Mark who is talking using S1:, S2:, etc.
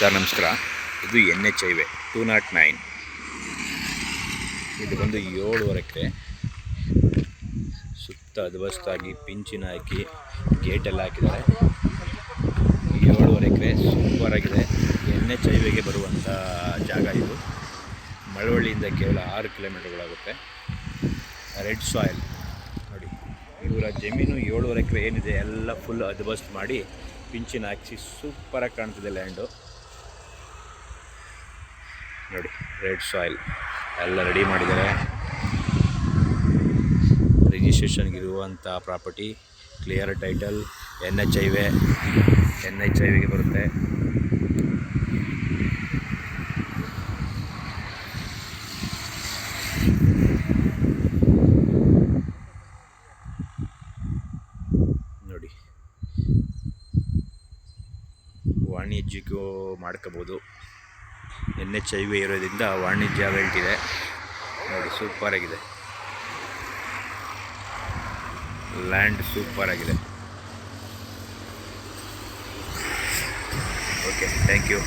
S1: Sir, ನಮಸ್ಕಾರ. ಇದು N H highway two naught nine ಇದು ಬಂದು ಏಳುವರೆ ಎಕರೆ ಸುತ್ತ ಅದ್ವಸ್ತಾಗಿ ಪಿಂಚಿನ ಹಾಕಿ ಗೇಟೆಲ್ಲ ಹಾಕಿದ್ದಾರೆ. ಏಳುವರೆ ಎಕರೆ ಸೂಪರ್ ಆಗಿದೆ ಎನ್ ಎಚ್ ಹೈವೇಗೆ ಬರುವಂಥ ಜಾಗ ಇದು. ಮಳವಳ್ಳಿಯಿಂದ ಕೇವಲ ಆರು ಕಿಲೋಮೀಟರ್ಗಳಾಗುತ್ತೆ. ರೆಡ್ ಸಾಯಿಲ್, ನೋಡಿ, ಇವರ ಜಮೀನು ಏಳುವರೆ ಎಕರೆ ಏನಿದೆ, ಎಲ್ಲ ಫುಲ್ ಅದ್ಬಸ್ಟ್ ಮಾಡಿ ಪಿಂಚಿನ ಹಾಕಿಸಿ ಸೂಪರಾಗಿ ಕಾಣ್ತಿದೆ ಲ್ಯಾಂಡು ನೋಡಿ, ರೆಡ್ ಸಾಯಿಲ್ ಎಲ್ಲ ರೆಡಿ ಮಾಡಿದ್ದಾರೆ. ರಿಜಿಸ್ಟ್ರೇಷನ್ಗಿರುವಂಥ property clear title N H highway N H ಐವಿಗೆ ಬರುತ್ತೆ. ನೋಡಿ ವಾಣಿಜ್ಯಕ್ಕೂ ಮಾಡ್ಕೋಬೋದು. ಎನ್ ಎಚ್ ವಿ ಇರೋದ್ರಿಂದ ವಾಣಿಜ್ಯ ವೆಲ್ಟ್ ಇದೆ. ನೋಡಿ ಸೂಪರ್ ಆಗಿದೆ. ಲ್ಯಾಂಡ್ ಸೂಪರ್ ಆಗಿದೆ. Okay thank you